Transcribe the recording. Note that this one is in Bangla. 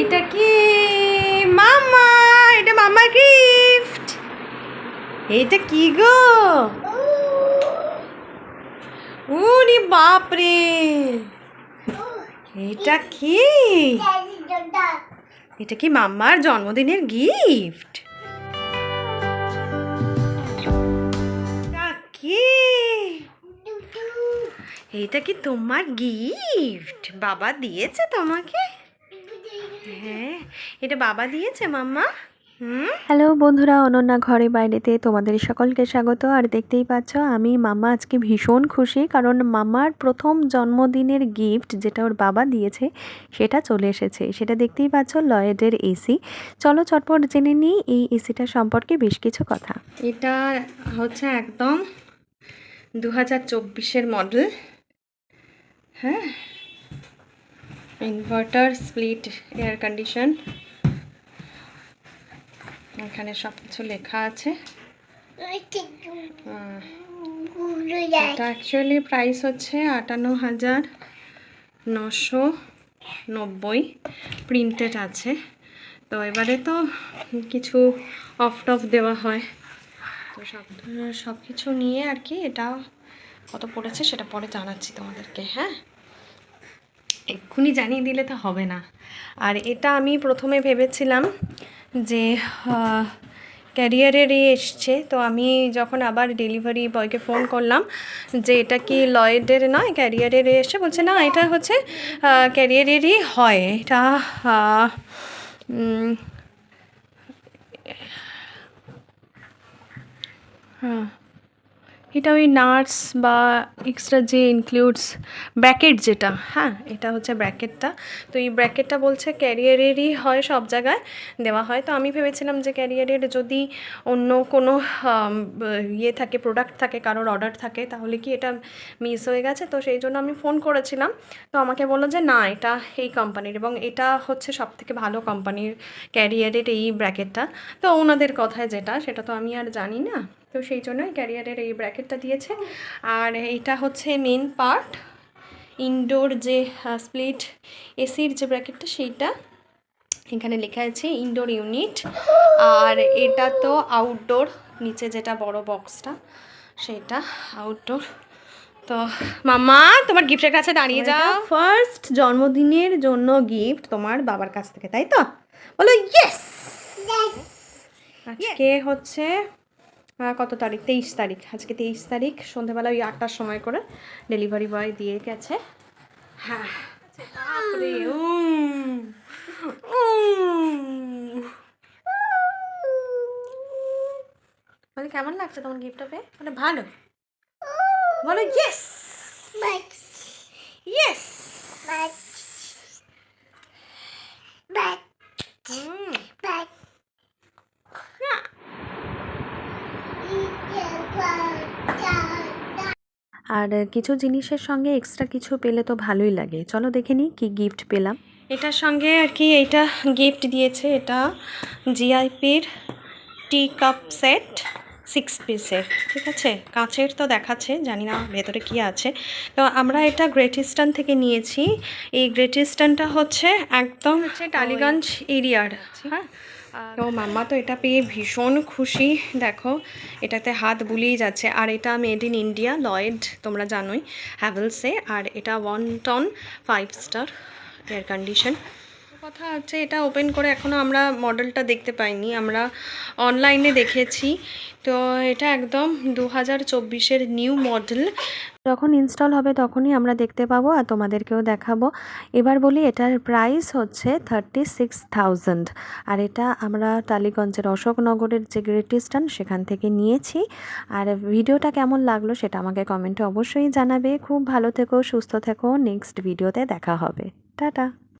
এটা কি? মামা, এটা মামার গিফট এটা কি গো? উনি বাপরে। এটা কি? এটা কি মাম্মার জন্মদিনের গিফট কি? এটা কি তোমার গিফট বাবা দিয়েছে তোমাকে? হ্যাঁ এটা বাবা দিয়েছে মাম্মা? হ্যালো বন্ধুরা অনন্যা ঘরে বাইরেতে তোমাদের সকলকে স্বাগত। আর দেখতেই পাচ্ছ আমি মামা আজকে ভীষণ খুশি কারণ মামার প্রথম জন্মদিনের গিফট যেটা ওর বাবা দিয়েছে সেটা চলে এসেছে। সেটা দেখতেই পাচ্ছ লয়েডের এসি চলো চটপট জেনে নিই এই এসিটা সম্পর্কে বেশ কিছু কথা। এটা হচ্ছে একদম দু হাজার চব্বিশের মডেল হ্যাঁ? ইনভার্টার স্প্লিট এয়ার কন্ডিশন এখানে সব কিছু লেখা আছে। এটা অ্যাকচুয়ালি প্রাইস হচ্ছে আটান্ন হাজার নশো নব্বই। প্রিন্টেড আছে। তো এবারে তো কিছু অফ টফ দেওয়া হয়। তো সব সব কিছু নিয়ে আর কি এটা কত পড়েছে সেটা পরে জানাচ্ছি তোমাদেরকে হ্যাঁ? এক্ষুনি জানিয়ে দিলে তো হবে না। আর এটা আমি প্রথমে ভেবেছিলাম যে ক্যারিয়ারেরই এসছে। তো আমি যখন আবার ডেলিভারি বয়কে ফোন করলাম যে, এটা কি লয়েডের নয়? ক্যারিয়ারের এসছে? বলছে, না, এটা হচ্ছে ক্যারিয়ারেরই হয়। এটা হ্যাঁ এটা ওই নার্স বা এক্সট্রা যে ইনক্লুডস ব্র্যাকেট যেটা হ্যাঁ এটা হচ্ছে ব্র্যাকেটটা। তো এই ব্র্যাকেটটা বলছে ক্যারিয়ারেরই হয় সব জায়গায় দেওয়া হয়। তো আমি ভেবেছিলাম যে ক্যারিয়ারের যদি অন্য কোনো ইয়ে থাকে প্রোডাক্ট থাকে, কারোর অর্ডার থাকে, তাহলে কি এটা মিস হয়ে গেছে? তো সেই জন্য আমি ফোন করেছিলাম। তো আমাকে বলল যে না, এটা এই কোম্পানির এবং এটা হচ্ছে সব থেকে ভালো কোম্পানির ক্যারিয়ারের এই ব্র্যাকেটটা। তো ওনাদের কথায় যেটা, সেটা তো আমি আর জানি না। তো সেই জন্যই ক্যারিয়ারের এই ব্র্যাকেটটা দিয়েছে। আর এইটা হচ্ছে মেন পার্ট ইনডোর যে স্প্লিট এসির যে ব্র্যাকেটটা সেইটা এখানে লেখা আছে ইনডোর ইউনিট আর এটা তো আউটডোর নিচে যেটা বড় বক্সটা সেটা আউটডোর তো মামা তোমার গিফটের কাছে দাঁড়িয়ে যাও। ফার্স্ট জন্মদিনের জন্য গিফট তোমার বাবার কাছ থেকে তাই তো? বলো ইয়েস আজকে হচ্ছে কত তারিখ? তেইশ তারিখ। আজকে তেইশ তারিখ। সন্ধ্যেবেলা ওই আটটার সময় করে ডেলিভারি বয় দিয়ে গেছে। হ্যাঁ। তারপরে। বলে কেমন লাগছে তোমার গিফটটা পেয়ে? মানে ভালো। বলো ইয়েস ইয়েস আর কিছু জিনিসের সঙ্গে এক্সট্রা কিছু পেলে তো ভালোই লাগে। চলো দেখে নিই কী গিফট পেলাম। এটার সঙ্গে আর কি এইটা গিফট দিয়েছে, এটা জিআইপির টি কাপ সেট সিক্স পিসের ঠিক আছে? কাঁচের তো দেখাচ্ছে জানি না ভেতরে কি আছে। তো আমরা এটা গ্রেট ইস্টার্ন থেকে নিয়েছি। এই গ্রেট ইস্টার্নটা হচ্ছে একদম হচ্ছে টালিগঞ্জ এরিয়ার হ্যাঁ। তো মাম্মা তো এটা পেয়ে ভীষণ খুশি দেখো। এটাতে হাত বুলিয়ে যাচ্ছে। আর এটা মেড ইন ইন্ডিয়া লয়েড তোমরা জানোই হ্যাভেলসে আর এটা one ton five star air condition কথা হচ্ছে, এটা ওপেন করে এখনও আমরা মডেলটা দেখতে পাইনি, আমরা অনলাইনে দেখেছি। তো এটা একদম দু হাজার চব্বিশের নিউ মডেল যখন ইনস্টল হবে তখনই আমরা দেখতে পাবো আর তোমাদেরকেও দেখাবো। এবার বলি এটার প্রাইস হচ্ছে থার্টি সিক্স থাউজেন্ড আর এটা আমরা টালিগঞ্জের অশোকনগরের যে গ্রেট ইস্টার্ন সেখান থেকে নিয়েছি। আর ভিডিওটা কেমন লাগল সেটা আমাকে কমেন্টে অবশ্যই জানাবে। খুব ভালো থেকো, সুস্থ থেকো। নেক্সট ভিডিওতে দেখা হবে। টাটা।